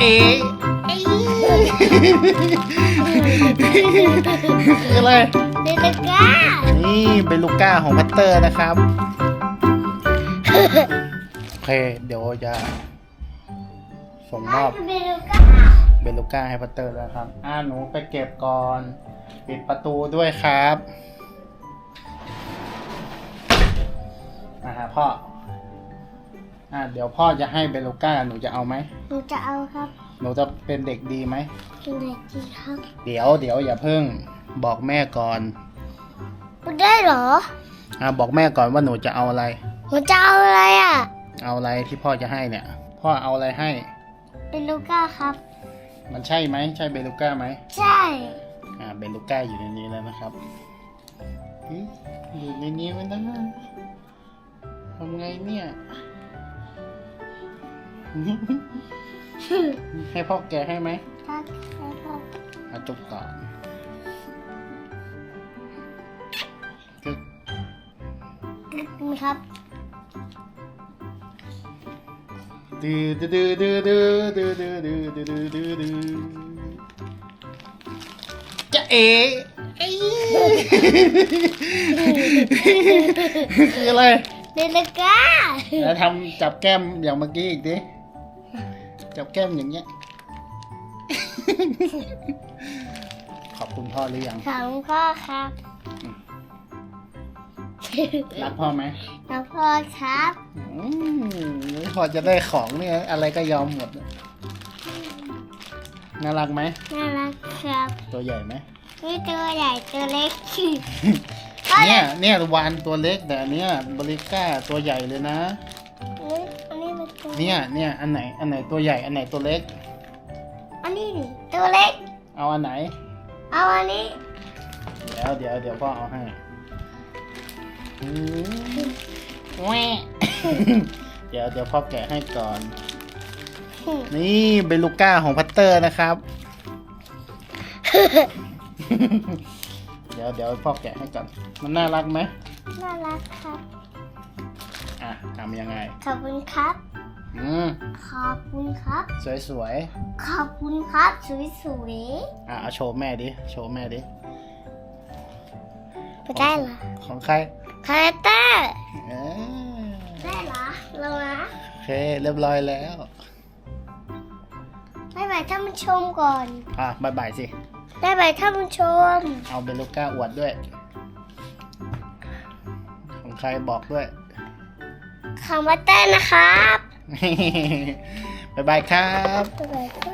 เอ๋คืออะไรเดลก้า นี่เป็นลูก้าของพัตเตอร์นะครับ โอเค เดี๋ยวจะส่งมอบเดลก้าเบลูก้าให้พัตเตอร์แล้วครับ อ่าหนูไปเก็บก่อน ปิดประตูด้วยครับมาหาพ่อ อ่าเดี๋ยวพ่อจะให้เบลูก้าหนูจะเอาไหมหนูจะเอาครับหนูจะเป็นเด็กดีไหมเป็นเด็กดีครับเดี๋ยวเดี๋ยวอย่าเพิ่งบอกแม่ก่อนพูดได้เหรออ่าบอกแม่ก่อนว่าหนูจะเอาอะไร หนูจะเอาอะไรอะ เอาอะไรที่พ่อจะให้เนี่ย พ่อเอาอะไรให้เป็นลูก้าครับ มันใช่ไหมใช่เบลูก้าไหมใช่อ่าเบลูก้าอยู่ในนี้แล้วนะครับเฮ้ยอยู่ในนี้มันนะทำไงเนี่ย ให้พ่อแกะให้ไหมครับครับเอาจุกก่อนจุกนี่ครับดื้อดื้อดื้อดื้อดื้อดื้อดื้อดื้อดื้อดื้อดื้อจะเอ๋เอ้ยคืออะไรเดลก้าแล้วทำจับแก้มอย่างเมื่อกี้อีกดิ จับแก้มอย่างเงี้ย ขอบคุณพ่อหรือยังของพ่อครับรักพ่อไหมแล้วพ่อครับ อืมพอจะได้ของเนี่ยอะไรก็ยอมหมด น่ารักไหม น่ารักครับตัวใหญ่ไหมนี่ตัวใหญ่ตัวเล็กเนี่ยเนี่ย วานตัวเล็กแต่อันเนี้ยบริก้าตัวใหญ่เลยนะนี่อันนี้มันตัว เนี่ยเนี่ยอันไหนอันไหนตัวใหญ่อันไหนตัวเล็ก อันนี้ดิตัวเล็ก เอาอันไหน เอาอันนี้ เดี๋ยวเดี๋ยวเดี๋ยวพ่อเอาให้อืมแหวะเดี๋ยวเดี๋ยวพ่อแกะให้ก่อน นี่เป็นลูก้าของพัตเตอร์นะครับ เดี๋ยวเดี๋ยวพ่อแกะให้ก่อน มันน่ารักไหมน่ารักครับ อะทำยังไง ขอบคุณครับ อืมขอบคุณครับ สวยสวยขอบคุณครับสวยๆอะเอาโชว์แม่ดิ โชว์แม่ดิๆไปได้เหรอของใครคาแรคเตอร์เออได้เหรอลงนะโอเค เรียบร้อยแล้วบ๊ายบายท่านผู้ชมก่อน อะบายบายสิบ๊ายบายท่านผู้ชม เอาเบลูก้าอวดด้วย ของใครบอกด้วย คำว่าเต้นนะครับ บ๊ายบายครับ บ๊ายบายครับ